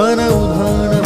when i